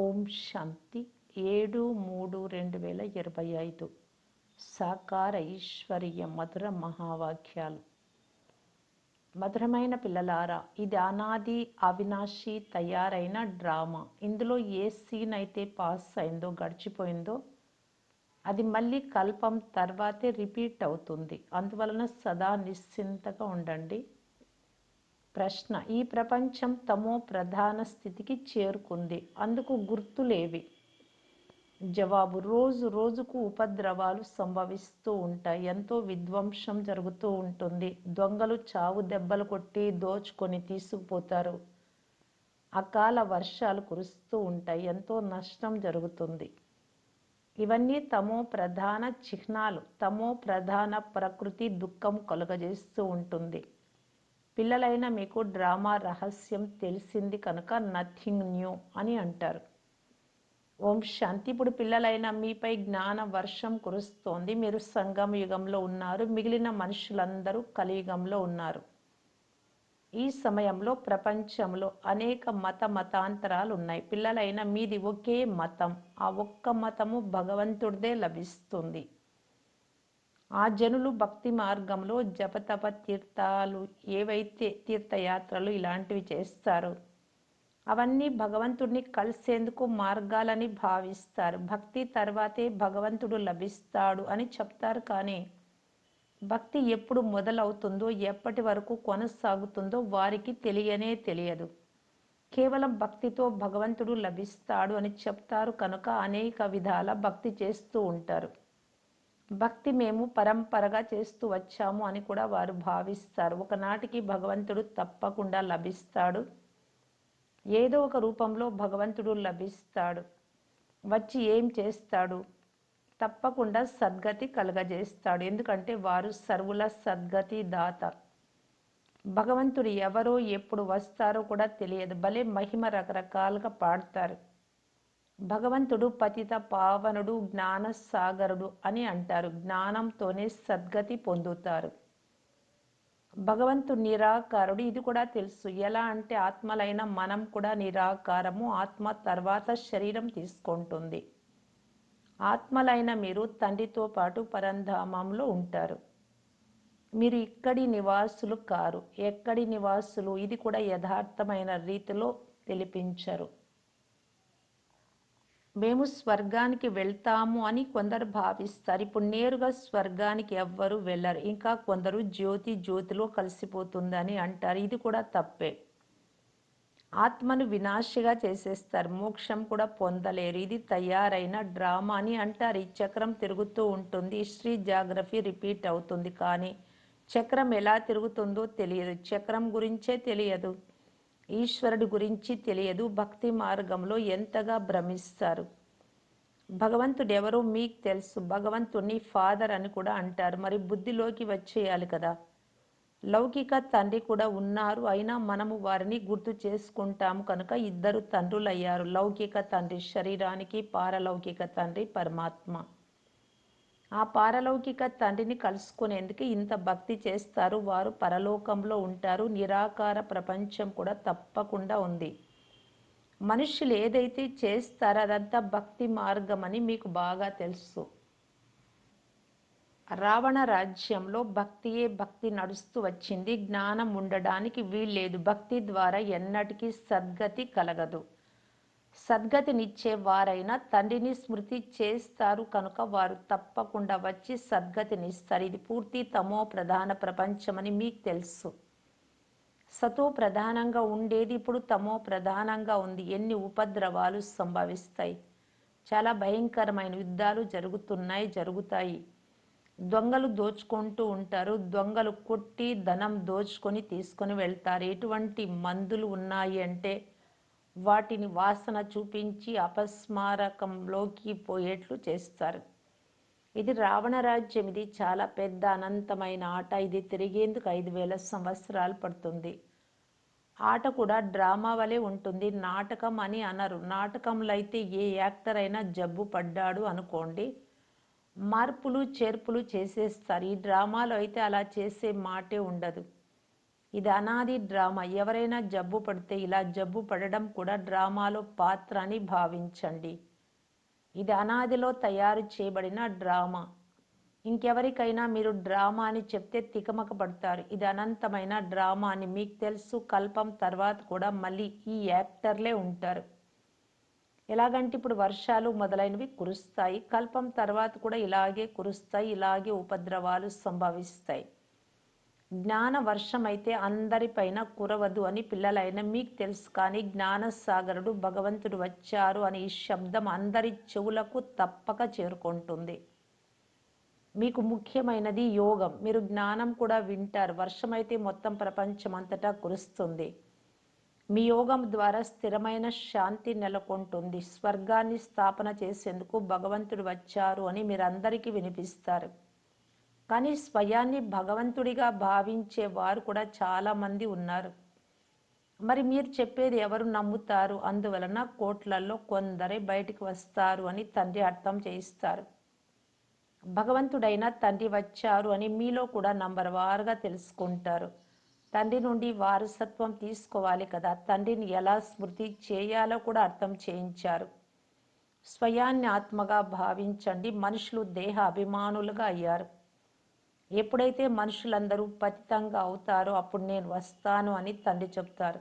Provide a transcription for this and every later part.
ఓం శాంతి. ఏడు మూడు రెండు వేల ఇరవై ఐదు. సాకార ఐశ్వర్య మధుర మహావాక్యాలు. మధురమైన పిల్లలారా ఇది అనాది అవినాశి తయారైన డ్రామా. ఇందులో ఏ సీన్ అయితే పాస్ అయిందో గడిచిపోయిందో అది మళ్ళీ కల్పం తర్వాతే రిపీట్ అవుతుంది. అందువలన సదా నిశ్చింతగా ఉండండి. ప్రశ్న. ఈ ప్రపంచం తమో ప్రధాన స్థితికి చేరుకుంది. అందుకు గుర్తులేవి. జవాబు. రోజు రోజుకు ఉపద్రవాలు సంభవిస్తూ ఉంటాయి. ఎంతో విధ్వంసం జరుగుతూ ఉంటుంది. దొంగలు చావు దెబ్బలు కొట్టి దోచుకొని తీసుకుపోతారు. అకాల వర్షాలు కురుస్తూ ఉంటాయి. ఎంతో నష్టం జరుగుతుంది. ఇవన్నీ తమో ప్రధాన చిహ్నాలు. తమో ప్రధాన ప్రకృతి దుఃఖం కలుగజేస్తూ ఉంటుంది. పిల్లలైన మీకు డ్రామా రహస్యం తెలిసింది కనుక నథింగ్ న్యూ అని అంటారు. ఓం శాంతి. ఇప్పుడు పిల్లలైన మీపై జ్ఞాన వర్షం కురుస్తోంది. మీరు సంగమ యుగంలో ఉన్నారు. మిగిలిన మనుషులందరూ కలియుగంలో ఉన్నారు. ఈ సమయంలో ప్రపంచంలో అనేక మత మతాంతరాలు ఉన్నాయి. పిల్లలైన మీది ఒకే మతం. ఆ ఒక్క మతము భగవంతుడిదే లభిస్తుంది. ఆ జనులు భక్తి మార్గంలో జపతప తీర్థాలు ఏవైతే తీర్థయాత్రలు ఇలాంటివి చేస్తారు అవన్నీ భగవంతుడిని కలిసేందుకు మార్గాలని భావిస్తారు. భక్తి తర్వాతే భగవంతుడు లభిస్తాడు అని చెప్తారు. కానీ భక్తి ఎప్పుడు మొదలవుతుందో ఎప్పటి వరకు కొనసాగుతుందో వారికి తెలియనే తెలియదు. కేవలం భక్తితో భగవంతుడు లభిస్తాడు అని చెప్తారు. కనుక అనేక విధాల భక్తి చేస్తూ ఉంటారు. భక్తి మేము పరంపరగా చేస్తూ వచ్చాము అని కూడా వారు భావిస్తారు. ఒకనాటికి భగవంతుడు తప్పకుండా లభిస్తాడు. ఏదో ఒక రూపంలో భగవంతుడు లభిస్తాడు. వచ్చి ఏం చేస్తాడు? తప్పకుండా సద్గతి కలగజేస్తాడు. ఎందుకంటే వారు సర్వుల సద్గతి దాత. భగవంతుడు ఎవరో ఎప్పుడు వస్తారో కూడా తెలియదు. భలే మహిమ రకరకాలుగా పాడతారు. భగవంతుడు పతిత పావనుడు జ్ఞానసాగరుడు అని అంటారు. జ్ఞానంతోనే సద్గతి పొందుతారు. భగవంతుడు నిరాకారుడు ఇది కూడా తెలుసు. ఎలా అంటే ఆత్మలైన మనం కూడా నిరాకారము ఆత్మ తర్వాత శరీరం తీసుకుంటుంది. ఆత్మలైన మీరు తండ్రితో పాటు పరంధామంలో ఉంటారు. మీరు ఇక్కడి నివాసులు కారు. ఎక్కడి నివాసులు? ఇది కూడా యథార్థమైన రీతిలో తెలిపించరు. మేము స్వర్గానికి వెళ్తాము అని కొందరు భావిస్తారు. ఇప్పుడు నేరుగా స్వర్గానికి ఎవ్వరు వెళ్ళరు. ఇంకా కొందరు జ్యోతి జ్యోతిలో కలిసిపోతుందని అంటారు. ఇది కూడా తప్పే. ఆత్మను వినాశిగా చేసేస్తారు. మోక్షం కూడా పొందలేరు. ఇది తయారైన డ్రామా అని అంటారు. ఈ చక్రం తిరుగుతూ ఉంటుంది. హిస్టరీ జాగ్రఫీ రిపీట్ అవుతుంది. కానీ చక్రం ఎలా తిరుగుతుందో తెలియదు. చక్రం గురించే తెలియదు. ఈశ్వరుడి గురించి తెలియదు. భక్తి మార్గంలో ఎంతగా భ్రమిస్తారు? భగవంతుడు ఎవరో మీకు తెలుసు. భగవంతుడిని ఫాదర్ అని కూడా అంటారు. మరి బుద్ధిలోకి వచ్చేయాలి కదా. లౌకిక తండ్రి కూడా ఉన్నారు. అయినా మనము వారిని గుర్తు చేసుకుంటాము కనుక ఇద్దరు తండ్రులయ్యారు. లౌకిక తండ్రి శరీరానికి పారలౌకిక తండ్రి పరమాత్మ. ఆ పారలౌకిక తండ్రిని కలుసుకునేందుకు ఇంత భక్తి చేస్తారు. వారు పరలోకంలో ఉంటారు. నిరాకార ప్రపంచం కూడా తప్పకుండా ఉంది. మనుషులు ఏదైతే చేస్తారో అదంతా భక్తి మార్గం అని మీకు బాగా తెలుసు. రావణ రాజ్యంలో భక్తియే భక్తి నడుస్తూ వచ్చింది. జ్ఞానం ఉండడానికి వీల్లేదు. భక్తి ద్వారా ఎన్నటికీ సద్గతి కలగదు. సద్గతినిచ్చే వారైనా తండ్రిని స్మృతి చేస్తారు కనుక వారు తప్పకుండా వచ్చి సద్గతినిస్తారు. ఇది పూర్తి తమో ప్రధాన ప్రపంచమని మీకు తెలుసు. సతో ప్రధానంగా ఉండేది ఇప్పుడు తమో ప్రధానంగా ఉంది. ఎన్ని ఉపద్రవాలు సంభవిస్తాయి? చాలా భయంకరమైన యుద్ధాలు జరుగుతున్నాయి జరుగుతాయి. దొంగలు దోచుకుంటూ ఉంటారు. దొంగలు కొట్టి ధనం దోచుకొని తీసుకొని వెళ్తారు. ఎటువంటి మందులు ఉన్నాయి అంటే వాటిని వాసన చూపించి అపస్మారకంలోకి పోయేట్లు చేస్తారు. ఇది రావణ రాజ్యం. ఇది చాలా పెద్ద అనంతమైన ఆట. ఇది తిరిగేందుకు ఐదు వేల సంవత్సరాలు పడుతుంది. ఆట కూడా డ్రామా వలె ఉంటుంది. నాటకం అని అనరు. నాటకంలో అయితే ఏ యాక్టర్ అయినా జబ్బు పడ్డాడు అనుకోండి. మార్పులు చేర్పులు చేసేస్తారు. ఈ డ్రామాలో అయితే అలా చేసే మాటే ఉండదు. ఇది అనాది డ్రామా. ఎవరైనా జబ్బు పడితే ఇలా జబ్బు పడడం కూడా డ్రామాలో పాత్ర అని భావించండి. ఇది అనాదిలో తయారు చేయబడిన డ్రామా. ఇంకెవరికైనా మీరు డ్రామా అని చెప్తే తికమక పడతారు. ఇది అనంతమైన డ్రామా అని మీకు తెలుసు. కల్పం తర్వాత కూడా మళ్ళీ ఈ యాక్టర్లే ఉంటారు. ఎలాగంటే ఇప్పుడు వర్షాలు మొదలైనవి కురుస్తాయి. కల్పం తర్వాత కూడా ఇలాగే కురుస్తాయి. ఇలాగే ఉపద్రవాలు సంభవిస్తాయి. జ్ఞాన వర్షమైతే అందరిపైన కురవదు అని పిల్లలైన మీకు తెలుసు. కానీ జ్ఞానసాగరుడు భగవంతుడు వచ్చారు అని ఈ శబ్దం అందరి చెవులకు తప్పక చేరుకుంటుంది. మీకు ముఖ్యమైనది యోగం. మీరు జ్ఞానం కూడా వింటారు. వర్షమైతే మొత్తం ప్రపంచం అంతటా కురుస్తుంది. మీ యోగం ద్వారా స్థిరమైన శాంతి నెలకొంటుంది. స్వర్గాన్ని స్థాపన చేసేందుకు భగవంతుడు వచ్చారు అని మీరందరికీ వినిపిస్తారు. కానీ స్వయాన్ని భగవంతుడిగా భావించే వారు కూడా చాలామంది ఉన్నారు. మరి మీరు చెప్పేది ఎవరు నమ్ముతారు? అందువలన కోట్లలో కొందరే బయటికి వస్తారు అని తండ్రి అర్థం చేయిస్తారు. భగవంతుడైన తండ్రి వచ్చారు అని మీలో కూడా నంబర్ వారుగా తెలుసుకుంటారు. తండ్రి నుండి వారసత్వం తీసుకోవాలి కదా. తండ్రిని ఎలా స్మృతి చేయాలో కూడా అర్థం చేయించారు. స్వయాన్ని ఆత్మగా భావించండి. మనుషులు దేహ అభిమానులుగా అయ్యారు. ఎప్పుడైతే మనుషులందరూ పతితంగా అవుతారో అప్పుడు నేను వస్తాను అని తండ్రి చెప్తారు.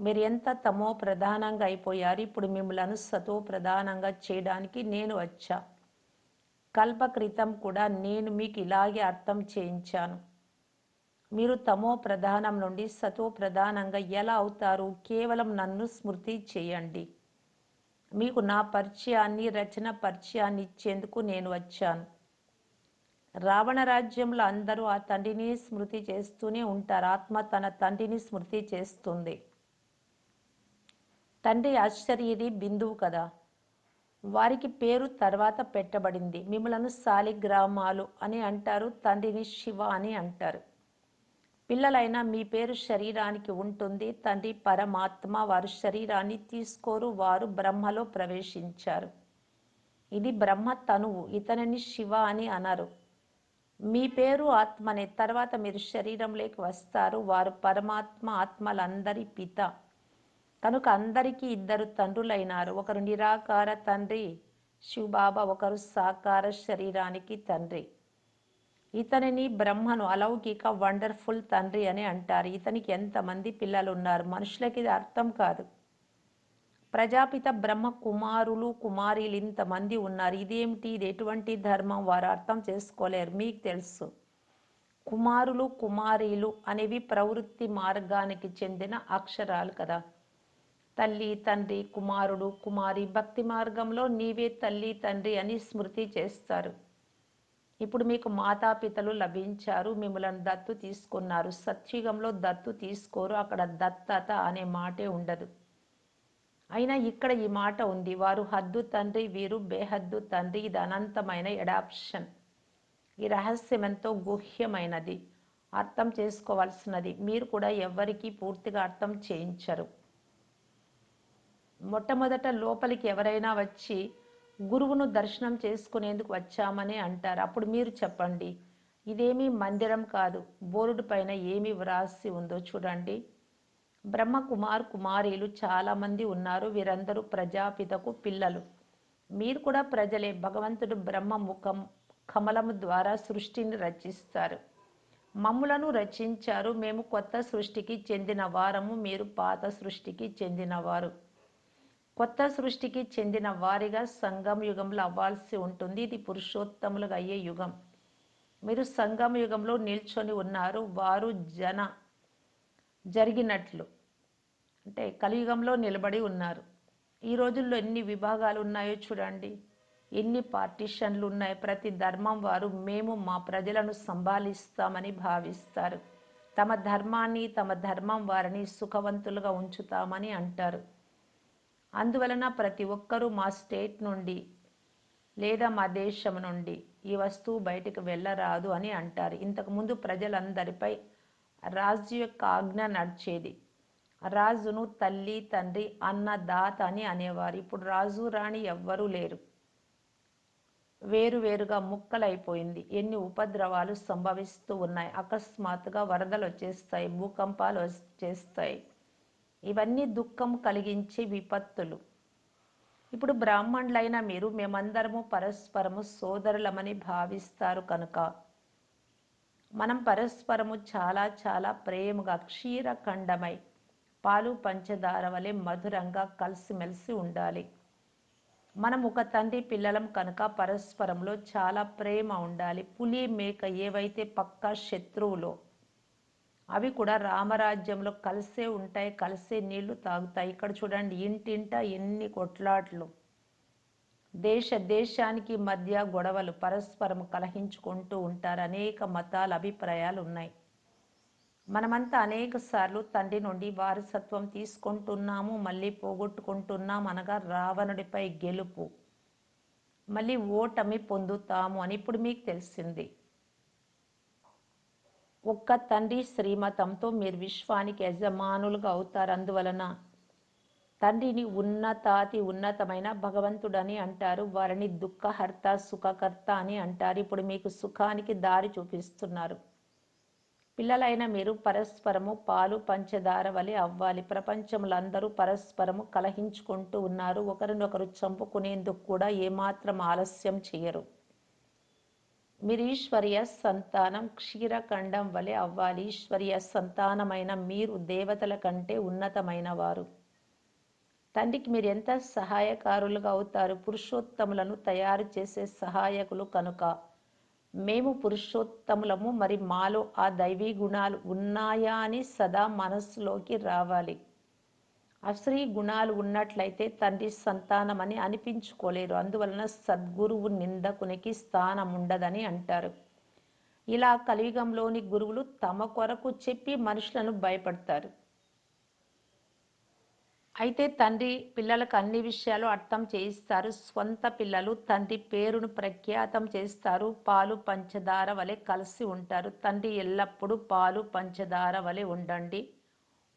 మీరు ఎంత తమో ప్రధానంగా అయిపోయారు ఇప్పుడు మిమ్మల్ని సతో ప్రధానంగా చేయడానికి నేను వచ్చా. కల్పక్రితం కూడా నేను మీకు ఇలాగే అర్థం చేయించాను. మీరు తమో ప్రధానం నుండి సతో ప్రధానంగా ఎలా అవుతారు కేవలం నన్ను స్మృతి చేయండి. మీకు నా పరిచయాన్ని రచన పరిచయాన్ని ఇచ్చేందుకు నేను వచ్చాను. రావణ రాజ్యంలో అందరూ ఆ తండ్రిని స్మృతి చేస్తూనే ఉంటారు. ఆత్మ తన తండ్రిని స్మృతి చేస్తుంది. తండ్రి ఆశ్చర్యది బిందువు కదా. వారికి పేరు తర్వాత పెట్టబడింది. మిమ్మలను సాలిగ్రామాలు అని అంటారు తండ్రిని శివ అని అంటారు. పిల్లలైనా మీ పేరు శరీరానికి ఉంటుంది. తండ్రి పరమాత్మ వారు శరీరాన్ని తీసుకోరు వారు బ్రహ్మలో ప్రవేశించారు. ఇది బ్రహ్మ తనువు ఇతనిని శివ అని అనరు. మీ పేరు ఆత్మనే తర్వాత మీరు శరీరంలోకి వస్తారు. వారు పరమాత్మ ఆత్మలందరి పిత. కనుక అందరికీ ఇద్దరు తండ్రులైనారు. ఒకరు నిరాకార తండ్రి శివబాబా. ఒకరు సాకార శరీరానికి తండ్రి. ఇతనిని బ్రహ్మను అలౌకిక వండర్ఫుల్ తండ్రి అని అంటారు. ఇతనికి ఎంతమంది పిల్లలు ఉన్నారు మనుషులకి ఇది అర్థం కాదు. ప్రజాపిత బ్రహ్మ కుమారులు కుమారీలు ఇంతమంది ఉన్నారు. ఇదేమిటి? ఇది ఎటువంటి ధర్మం? వారు అర్థం చేసుకోలేరు. మీకు తెలుసు. కుమారులు కుమారీలు అనేవి ప్రవృత్తి మార్గానికి చెందిన అక్షరాలు కదా. తల్లి తండ్రి కుమారుడు కుమారి భక్తి మార్గంలో నీవే తల్లి తండ్రి అని స్మృతి చేస్తారు. ఇప్పుడు మీకు మాతాపితలు లభించారు. మిమ్మల్ని దత్తు తీసుకున్నారు. సత్యుగంలో దత్తు తీసుకోరు. అక్కడ దత్తత అనే మాటే ఉండదు. అయినా ఇక్కడ ఈ మాట ఉంది. వారు హద్దు తండ్రి వీరు బేహద్దు తండ్రి. ఇది అనంతమైన ఎడాప్షన్ ఈ రహస్యం ఎంతో గుహ్యమైనది. అర్థం చేసుకోవాల్సినది. మీరు కూడా ఎవ్వరికీ పూర్తిగా అర్థం చేయించరు. మొట్టమొదట లోపలికి ఎవరైనా వచ్చి గురువును దర్శనం చేసుకునేందుకు వచ్చామని అంటారు. అప్పుడు మీరు చెప్పండి. ఇదేమీ మందిరం కాదు. బోర్డు పైన ఏమి వ్రాసి ఉందో చూడండి. బ్రహ్మ కుమార్ కుమారీలు చాలామంది ఉన్నారు. వీరందరూ ప్రజాపితకు పిల్లలు. మీరు కూడా ప్రజలే. భగవంతుడు బ్రహ్మ ముఖం కమలము ద్వారా సృష్టిని రచిస్తారు. మమ్ములను రచించారు. మేము కొత్త సృష్టికి చెందిన వారము. మీరు పాత సృష్టికి చెందినవారు. కొత్త సృష్టికి చెందిన వారిగా సంగం యుగంలో అవ్వాల్సి ఉంటుంది. ఇది పురుషోత్తములుగా అయ్యే యుగం. మీరు సంగం యుగంలో నిల్చొని ఉన్నారు. వారు జన జరిగినట్లు. అంటే కలియుగంలో నిలబడి ఉన్నారు. ఈ రోజుల్లో ఎన్ని విభాగాలు ఉన్నాయో చూడండి. ఎన్ని పార్టీషన్లు ఉన్నాయి. ప్రతి ధర్మం వారు మేము మా ప్రజలను సంభాలిస్తామని భావిస్తారు. తమ ధర్మాన్ని తమ ధర్మం వారిని సుఖవంతులుగా ఉంచుతామని అంటారు. అందువలన ప్రతి ఒక్కరూ మా స్టేట్ నుండి లేదా మా దేశం నుండి ఈ వస్తువు బయటకు వెళ్ళరాదు అని అంటారు. ఇంతకుముందు ప్రజలందరిపై రాజు యొక్క ఆజ్ఞ నడిచేది. రాజును తల్లి తండ్రి అన్న దాత అని అనేవారు. ఇప్పుడు రాజు రాణి ఎవ్వరూ లేరు. వేరువేరుగా ముక్కలైపోయింది. ఎన్ని ఉపద్రవాలు సంభవిస్తూ ఉన్నాయి. అకస్మాత్తుగా వరదలు వచ్చేస్తాయి భూకంపాలు వచ్చేస్తాయి. ఇవన్నీ దుఃఖం కలిగించే విపత్తులు. ఇప్పుడు బ్రాహ్మణులైన మీరు మేమందరము పరస్పరము సోదరులమని భావిస్తారు కనుక. మనం పరస్పరము చాలా చాలా ప్రేమగా క్షీరఖండమై పాలు పంచదార వలె మధురంగా కలిసిమెలిసి ఉండాలి. మనం ఒక తండ్రి పిల్లలం కనుక పరస్పరంలో చాలా ప్రేమ ఉండాలి. పులి మేక ఏవైతే పక్కా శత్రువులో అవి కూడా రామరాజ్యంలో కలిసే ఉంటాయి కలిసే నీళ్ళు తాగుతాయి. ఇక్కడ చూడండి ఇంటింట ఎన్ని కొట్లాట్లు. దేశ దేశానికి మధ్య గొడవలు పరస్పరం కలహించుకుంటూ ఉంటారు. అనేక మతాల అభిప్రాయాలు ఉన్నాయి. మనమంతా అనేక సార్లు తండ్రి నుండి వారసత్వం తీసుకుంటున్నాము మళ్ళీ పోగొట్టుకుంటున్నాం అనగా రావణుడిపై గెలుపు. మళ్ళీ ఓటమి పొందుతాము అని ఇప్పుడు మీకు తెలిసింది. ఒక్క తండ్రి శ్రీమతంతో మీరు విశ్వానికి యజమానులుగా అవుతారు. అందువలన తండ్రిని ఉన్నతాతి ఉన్నతమైన భగవంతుడని అంటారు. వారిని దుఃఖహర్త సుఖకర్త అని అంటారు. ఇప్పుడు మీకు సుఖానికి దారి చూపిస్తున్నారు. పిల్లలైన మీరు పరస్పరము పాలు పంచదార వలె అవ్వాలి. ప్రపంచంలో అందరూ పరస్పరము కలహించుకుంటూ ఉన్నారు. ఒకరినొకరు చంపుకునేందుకు కూడా ఏమాత్రం ఆలస్యం చేయరు మీరు ఈశ్వర్య సంతానం క్షీరఖండం వలె అవ్వాలి. ఈశ్వర్య సంతానమైన మీరు దేవతల కంటే ఉన్నతమైన వారు. తండ్రికి మీరు ఎంత సహాయకారులుగా అవుతారు? పురుషోత్తములను తయారు చేసే సహాయకులు కనుక మేము పురుషోత్తములము మరి మాలో ఆ దైవీ గుణాలు ఉన్నాయా అని సదా మనస్సులోకి రావాలి. అశ్రీ గుణాలు ఉన్నట్లయితే తండ్రి సంతానమని అనిపించుకోలేరు. అందువలన సద్గురువు నిందకునికి స్థానం ఉండదని అంటారు. ఇలా కలియుగంలోని గురువులు తమ కొరకు చెప్పి మనుషులను భయపడతారు. అయితే తండ్రి పిల్లలకు అన్ని విషయాలు అర్థం చేయిస్తారు. స్వంత పిల్లలు తండ్రి పేరును ప్రఖ్యాతం చేస్తారు. పాలు పంచదార వలె కలిసి ఉంటారు. తండ్రి ఎల్లప్పుడూ పాలు పంచదార వలె ఉండండి.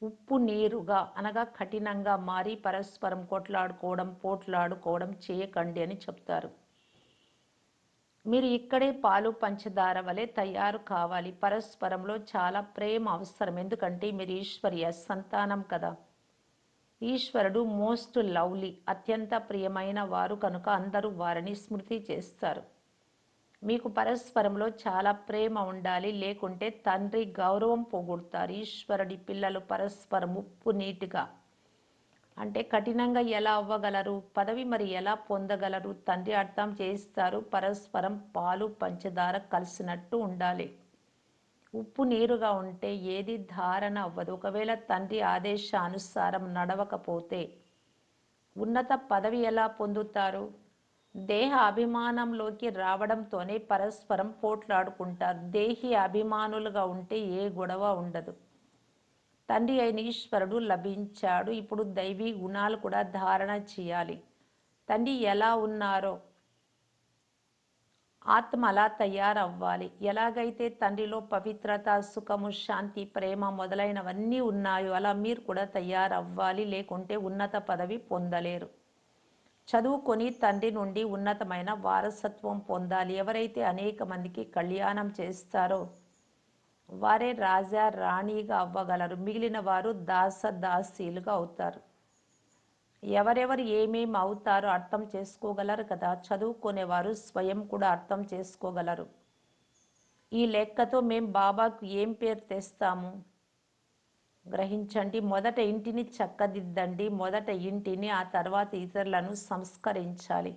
ఉప్పు నీరుగా అనగా కఠినంగా మారి పరస్పరం కొట్లాడుకోవడం పోట్లాడుకోవడం చేయకండి అని చెప్తారు. మీరు ఇక్కడే పాలు పంచదార వలె తయారు కావాలి. పరస్పరంలో చాలా ప్రేమ అవసరం. ఎందుకంటే మీరు ఈశ్వర్య సంతానం కదా. ఈశ్వరుడు మోస్ట్ లవ్లీ అత్యంత ప్రియమైన వారు కనుక అందరూ వారిని స్మృతి చేస్తారు. మీకు పరస్పరంలో చాలా ప్రేమ ఉండాలి లేకుంటే తండ్రి గౌరవం పోగొడతారు. ఈశ్వరుడి పిల్లలు పరస్పరం ఉప్పు నీటిగా. అంటే కఠినంగా ఎలా అవ్వగలరు పదవి మరి ఎలా పొందగలరు తండ్రి అర్థం చేయిస్తారు. పరస్పరం పాలు పంచదార కలిసినట్టు ఉండాలి. ఉప్పు నీరుగా ఉంటే ఏది ధారణ అవ్వదు. ఒకవేళ తండ్రి ఆదేశానుసారం నడవకపోతే ఉన్నత పదవి ఎలా పొందుతారు? దేహ అభిమానంలోకి రావడంతోనే పరస్పరం పోట్లాడుకుంటారు. దేహి అభిమానులుగా ఉంటే ఏ గొడవ ఉండదు. తండ్రి అయిన ఈశ్వరుడు లభించాడు. ఇప్పుడు దైవీ గుణాలు కూడా ధారణ చేయాలి. తండ్రి ఎలా ఉన్నారో ఆత్మ అలా తయారవ్వాలి. ఎలాగైతే తండ్రిలో పవిత్రత సుఖము శాంతి ప్రేమ మొదలైనవన్నీ ఉన్నాయో అలా మీరు కూడా తయారవ్వాలి. లేకుంటే ఉన్నత పదవి పొందలేరు. చదువుకొని తండ్రి నుండి ఉన్నతమైన వారసత్వం పొందాలి. ఎవరైతే అనేక మందికి కళ్యాణం చేస్తారో వారే రాజా రాణిగా అవ్వగలరు. మిగిలిన వారు దాస దాసీలుగా అవుతారు. ఎవరెవరు ఏమేమి అవుతారో అర్థం చేసుకోగలరు కదా? చదువుకునేవారు స్వయం కూడా అర్థం చేసుకోగలరు. ఈ లెక్కతో మేం బాబాకు ఏం పేరు తెస్తాము? గ్రహించండి మొదట ఇంటిని చక్కదిద్దండి మొదట ఇంటిని ఆ తర్వాత ఇతరులను సంస్కరించాలి.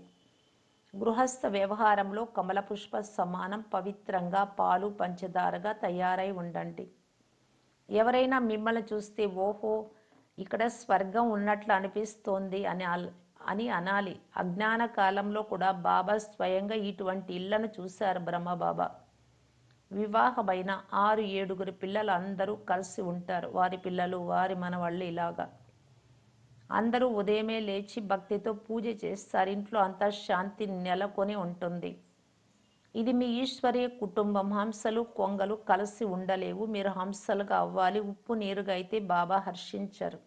గృహస్థ వ్యవహారంలో కమల పుష్ప సమానం పవిత్రంగా పాలు పంచదారగా తయారై ఉండండి. ఎవరైనా మిమ్మల్ని చూస్తే ఓహో ఇక్కడ స్వర్గం ఉన్నట్లు అనిపిస్తోంది అని అని అనాలి. అజ్ఞాన కాలంలో కూడా బాబా స్వయంగా ఇటువంటి ఇళ్ళను చూశారు బ్రహ్మబాబా. వివాహమైన ఆరు ఏడుగురు పిల్లలు అందరూ కలిసి ఉంటారు. వారి పిల్లలు వారి మనవాళ్ళు ఇలాగా. అందరూ ఉదయమే లేచి భక్తితో పూజ చేస్తారు. ఇంట్లో అంతా శాంతి నెలకొని ఉంటుంది. ఇది మీ ఈశ్వరీయ కుటుంబం. హంసలు కొంగలు కలిసి ఉండలేవు. మీరు హంసలుగా అవ్వాలి. ఉప్పు నీరుగా అయితే బాబా హర్షించరు.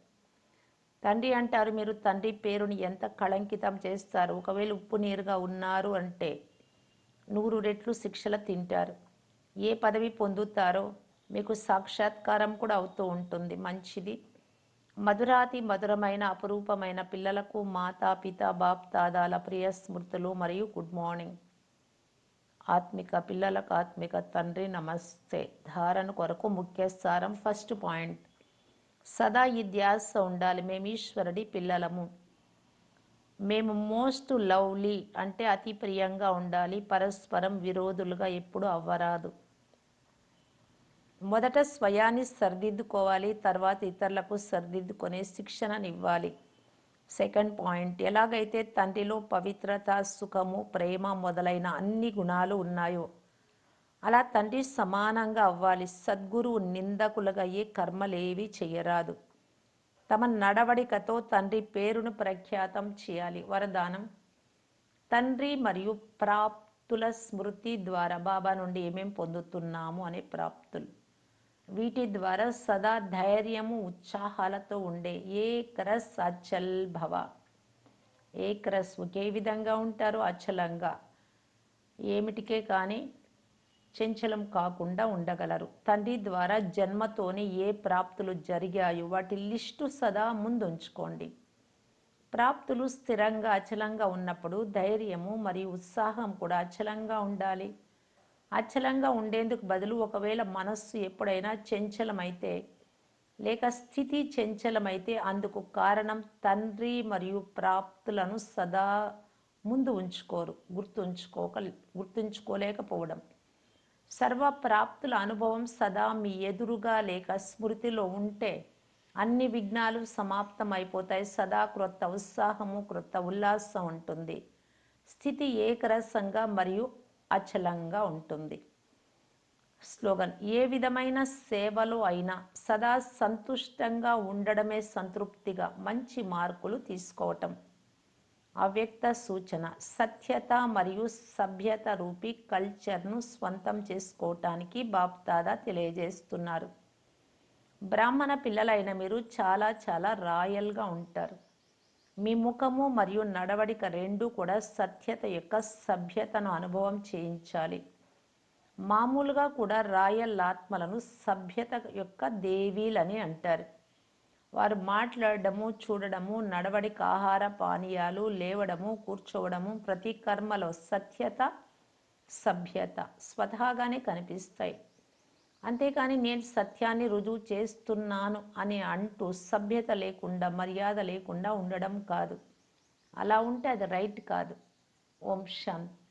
తండ్రి అంటారు మీరు తండ్రి పేరుని ఎంత కళంకితం చేస్తారు? ఒకవేళ ఉప్పు నీరుగా ఉన్నారు అంటే నూరు రెట్లు శిక్షలు తింటారు. ఏ పదవి పొందుతారో మీకు సాక్షాత్కారం కూడా అవుతూ ఉంటుంది. మంచిది. మధురాతి మధురమైన అపురూపమైన పిల్లలకు మాతా పిత బాప్ తాదాల ప్రియ స్మృతులు మరియు గుడ్ మార్నింగ్. ఆత్మిక పిల్లలకు ఆత్మిక తండ్రి నమస్తే. ధారణ కొరకు ముఖ్య సారం ఫస్ట్ పాయింట్. సదా ఈ ధ్యాస ఉండాలి. మేము ఈశ్వరుడి పిల్లలము. మేము మోస్ట్ లవ్లీ అంటే అతి ప్రియంగా ఉండాలి. పరస్పరం విరోధులుగా ఎప్పుడు అవ్వరాదు. మొదట స్వయాన్ని సరిదిద్దుకోవాలి. తర్వాత ఇతరులకు సరిదిద్దుకునే శిక్షణనివ్వాలి. Second point. ఎలాగైతే తండ్రిలో పవిత్రత సుఖము ప్రేమ మొదలైన అన్ని గుణాలు ఉన్నాయో అలా తండ్రి సమానంగా అవ్వాలి. సద్గురువు నిందకులుగా ఏ కర్మలేవి చేయరాదు తమ నడవడికతో తండ్రి పేరును ప్రఖ్యాతం చేయాలి. వరదానం తండ్రి మరియు ప్రాప్తుల స్మృతి ద్వారా బాబా నుండి ఏమేం పొందుతున్నాము అనే ప్రాప్తులు. వీటి ద్వారా సదా ధైర్యము ఉత్సాహాలతో ఉండే ఏకరస్ అచల్ భవ. ఏకరస్ ఒకే విధంగా ఉంటారు అచలంగా. ఏమిటికే కానీ చంచలం కాకుండా ఉండగలరు. తండ్రి ద్వారా జన్మతోనే ఏ ప్రాప్తులు జరిగాయో వాటి లిస్టు సదా ముందుంచుకోండి. ప్రాప్తులు స్థిరంగా అచలంగా ఉన్నప్పుడు ధైర్యము మరియు ఉత్సాహం కూడా అచలంగా ఉండాలి. అచలంగా ఉండేందుకు బదులు ఒకవేళ మనస్సు ఎప్పుడైనా చంచలమైతే లేక స్థితి చంచలమైతే అందుకు కారణం తండ్రి మరియు ప్రాప్తులను సదా ముందు ఉంచుకోరు గుర్తుంచుకోక గుర్తుంచుకోలేకపోవడం. సర్వ ప్రాప్తుల అనుభవం సదా మీ ఎదురుగా లేక స్మృతిలో ఉంటే అన్ని విఘ్నాలు సమాప్తం అయిపోతాయి సదా క్రొత్త ఉత్సాహము క్రొత్త ఉల్లాసం ఉంటుంది. స్థితి ఏకరసంగా మరియు అచలంగా ఉంటుంది. స్లోగన్ ఏ విధమైన సేవలో అయినా సదా సంతుష్టంగా ఉండడమే సంతృప్తిగా మంచి మార్కులు తీసుకోవటం. అవ్యక్త సూచన సత్యత మరియు సభ్యత రూపీ కల్చర్ను స్వంతం చేసుకోవటానికి బాప్దాదా తెలియజేస్తున్నారు. బ్రాహ్మణ పిల్లలైన మీరు చాలా చాలా రాయల్గా ఉంటారు. మీ ముఖము మరియు నడవడిక రెండూ కూడా సత్యత యొక్క సభ్యతను అనుభవం చేయించాలి. మామూలుగా కూడా రాయల్ ఆత్మలను సభ్యత యొక్క దేవీలని అంటారు. వారు మాట్లాడడము చూడడము నడవడిక ఆహార పానీయాలు లేవడము కూర్చోవడము ప్రతి కర్మలో సత్యత సభ్యత స్వతహాగానే కనిపిస్తాయి. అంతేకాని నేను సత్యాన్ని రుజువు చేస్తున్నాను అని అంటూ సభ్యత లేకుండా మర్యాద లేకుండా ఉండడం కాదు. అలా ఉంటే అది రైట్ కాదు. ఓం శాంతి.